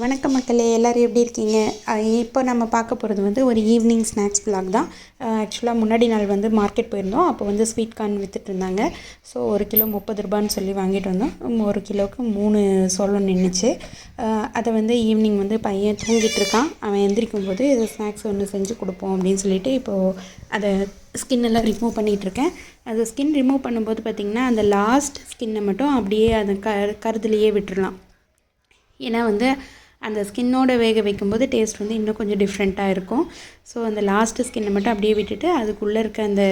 வணக்கம் மக்களே எல்லோரும் எப்படி இருக்கீங்க? இப்போ நம்ம பார்க்க போகிறது வந்து ஒரு ஈவினிங் ஸ்நாக்ஸ் பிளாக் தான். ஆக்சுவலாக முன்னாடி நாள் வந்து மார்க்கெட் போயிருந்தோம். அப்போ வந்து ஸ்வீட் கார்ன் வித்துட்டு இருந்தாங்க. ஸோ ஒரு கிலோ முப்பது ரூபான்னு சொல்லி வாங்கிட்டு வந்தோம். ஒரு கிலோவுக்கு மூணு சோளம் நின்றுச்சு அதை வந்து ஈவினிங் வந்து பையன் தூங்கிட்டு இருக்கான். அவன் எந்திரிக்கும் போது இது ஸ்நாக்ஸ் ஒன்று செஞ்சு கொடுப்போம் அப்படின்னு சொல்லிட்டு இப்போது அதை ஸ்கின் எல்லாம் ரிமூவ் பண்ணிகிட்டு இருக்கேன். அது ஸ்கின் ரிமூவ் பண்ணும்போது பார்த்திங்கன்னா அந்த லாஸ்ட் ஸ்கின்னை மட்டும் அப்படியே அந்த க கருதுலேயே விட்டுடலாம் ஏன்னா வந்து அந்த ஸ்கின்னோட வேக வைக்கும்போது டேஸ்ட் வந்து இன்னும் கொஞ்சம் டிஃப்ரெண்ட்டாக இருக்கும். ஸோ அந்த லாஸ்ட்டு ஸ்கின்னை மட்டும் அப்படியே விட்டுட்டு அதுக்குள்ளே இருக்க அந்த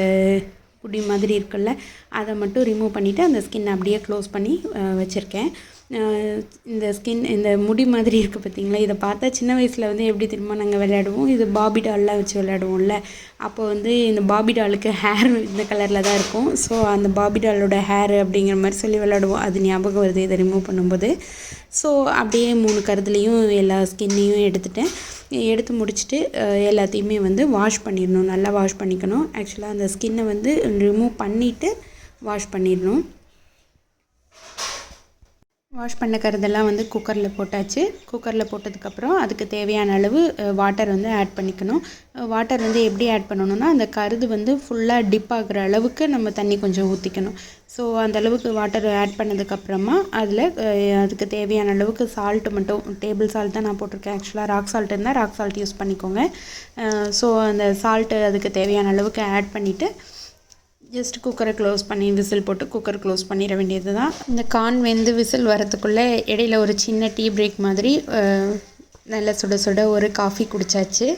குடி மாதிரி இருக்குல்ல அதை மட்டும் ரிமூவ் பண்ணிவிட்டு அந்த ஸ்கின்னை அப்படியே க்ளோஸ் பண்ணி வச்சுருக்கேன். இந்த ஸ்கின் இந்த முடி மாதிரி இருக்குது பார்த்தீங்களா? இதை பார்த்தா சின்ன வயசில் வந்து எப்படி திரும்ப நாங்கள் விளையாடுவோம்? இது பாபி டால்லாம் வச்சு விளையாடுவோம்ல. அப்போ வந்து இந்த பாபி டாலுக்கு ஹேர் இந்த கலரில் தான் இருக்கும். ஸோ அந்த பாபி டாலோட ஹேர் அப்படிங்கிற மாதிரி சொல்லி விளையாடுவோம். அது ஞாபகம் வருது இதை ரிமூவ் பண்ணும்போது. ஸோ அப்படியே மூணு கருதுலேயும் எல்லா ஸ்கின்னையும் எடுத்துட்டேன். எடுத்து முடிச்சுட்டு எல்லாத்தையுமே வந்து வாஷ் பண்ணிடணும். நல்லா வாஷ் பண்ணிக்கணும். ஆக்சுவலாக அந்த ஸ்கின்னை வந்து ரிமூவ் பண்ணிவிட்டு வாஷ் பண்ணிடணும். வாஷ் பண்ண கருதெல்லாம் வந்து குக்கரில் போட்டாச்சு. குக்கரில் போட்டதுக்கப்புறம் அதுக்கு தேவையான அளவு வாட்டர் வந்து ஆட் பண்ணிக்கணும். வாட்டர் வந்து எப்படி ஆட் பண்ணணும்னா அந்த கருது வந்து ஃபுல்லாக டிப் ஆகிற அளவுக்கு நம்ம தண்ணி கொஞ்சம் ஊற்றிக்கணும் ஸோ அந்த அளவுக்கு வாட்டர் ஆட் பண்ணதுக்கப்புறமா அதில் அதுக்கு தேவையான அளவுக்கு சால்ட்டு மட்டும் டேபிள் சால்ட் தான் நான் போட்டிருக்கேன். ஆக்சுவலாக ராக் சால்ட் இருந்தால் ராக் சால்ட் யூஸ் பண்ணிக்கோங்க. ஸோ அந்த சால்ட்டு அதுக்கு தேவையான அளவுக்கு ஆட் பண்ணிவிட்டு ஜஸ்ட் குக்கரை க்ளோஸ் பண்ணி விசில் போட்டு குக்கர் க்ளோஸ் பண்ணிட வேண்டியது தான் இந்த கார்ன் வெந்து விசில் வரத்துக்குள்ளே இடையில ஒரு சின்ன டீ பிரேக் மாதிரி நல்லா சுட சுட ஒரு காஃபி குடித்தாச்சு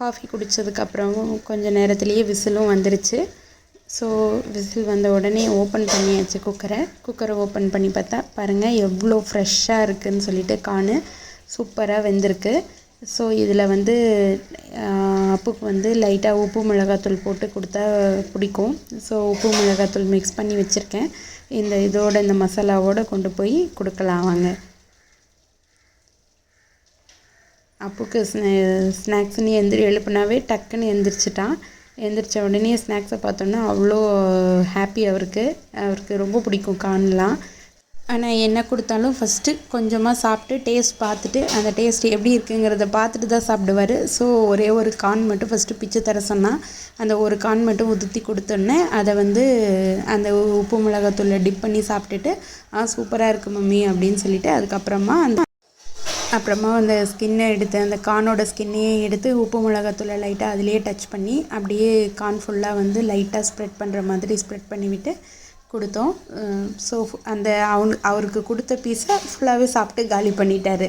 காஃபி குடித்ததுக்கப்புறம் கொஞ்சம் நேரத்துலேயே விசிலும் வந்துருச்சு. ஸோ விசில் வந்த உடனே ஓப்பன் பண்ணியாச்சு குக்கரை குக்கரை ஓப்பன் பண்ணி பார்த்தா பாருங்கள் எவ்வளோ ஃப்ரெஷ்ஷாக இருக்குதுன்னு சொல்லிட்டு கார்னு சூப்பராக வெந்திருக்கு. ஸோ இதில் வந்து அப்புக்கு வந்து லைட்டாக உப்பு மிளகாத்தூள் போட்டு கொடுத்தா பிடிக்கும். ஸோ உப்பு மிளகாத்தூள் மிக்ஸ் பண்ணி வச்சுருக்கேன். இந்த இதோட இந்த மசாலாவோடு கொண்டு போய் கொடுக்கலாம் வாங்க. அப்புக்கு ஸ்நாக்ஸ்னு எந்திரி எழுப்புனாவே டக்குன்னு எந்திரிச்சிட்டான். எந்திரிச்ச உடனே ஸ்நாக்ஸை பார்த்தோன்னா அவ்வளோ ஹாப்பி அவருக்கு. அவருக்கு ரொம்ப பிடிக்கும் கார்ன்லாம் ஆனால் என்ன கொடுத்தாலும் ஃபஸ்ட்டு கொஞ்சமாக சாப்பிட்டு டேஸ்ட் பார்த்துட்டு அந்த டேஸ்ட் எப்படி இருக்குங்கிறத பார்த்துட்டு தான் சாப்பிடுவார். ஸோ ஒரே ஒரு கான் மட்டும் ஃபஸ்ட்டு பிச்சு தர சொன்னால் அந்த ஒரு கான் மட்டும் உதுத்தி கொடுத்தோன்னே அதை வந்து அந்த உப்பு மிளகாத்தூளை டிப் பண்ணி சாப்பிட்டுட்டு ஆ சூப்பராக இருக்கு மம்மி அப்படின்னு சொல்லிவிட்டு அதுக்கப்புறமா அந்த அப்புறமா அந்த ஸ்கின்னை எடுத்து அந்த கானோட ஸ்கின்னையே எடுத்து உப்பு மிளகாத்தூளை லைட்டாக அதிலேயே டச் பண்ணி அப்படியே கான் ஃபுல்லாக வந்து லைட்டாக ஸ்ப்ரெட் பண்ணுற மாதிரி ஸ்ப்ரெட் பண்ணிவிட்டு கொடுத்தோம். ஸோ அந்த அவங்க அவருக்கு கொடுத்த பீஸை ஃபுல்லாகவே சாப்பிட்டு காலி பண்ணிட்டாரு.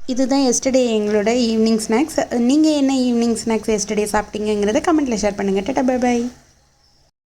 இதுதான் எஸ்டர்டே எங்களோட ஈவினிங் ஸ்நாக்ஸ் நீங்கள் என்ன ஈவினிங் ஸ்நாக்ஸ் எஸ்டர்டே சாப்பிட்டீங்கிறத கமெண்ட்டில் ஷேர் பண்ணுங்கள் டட்டா பை பை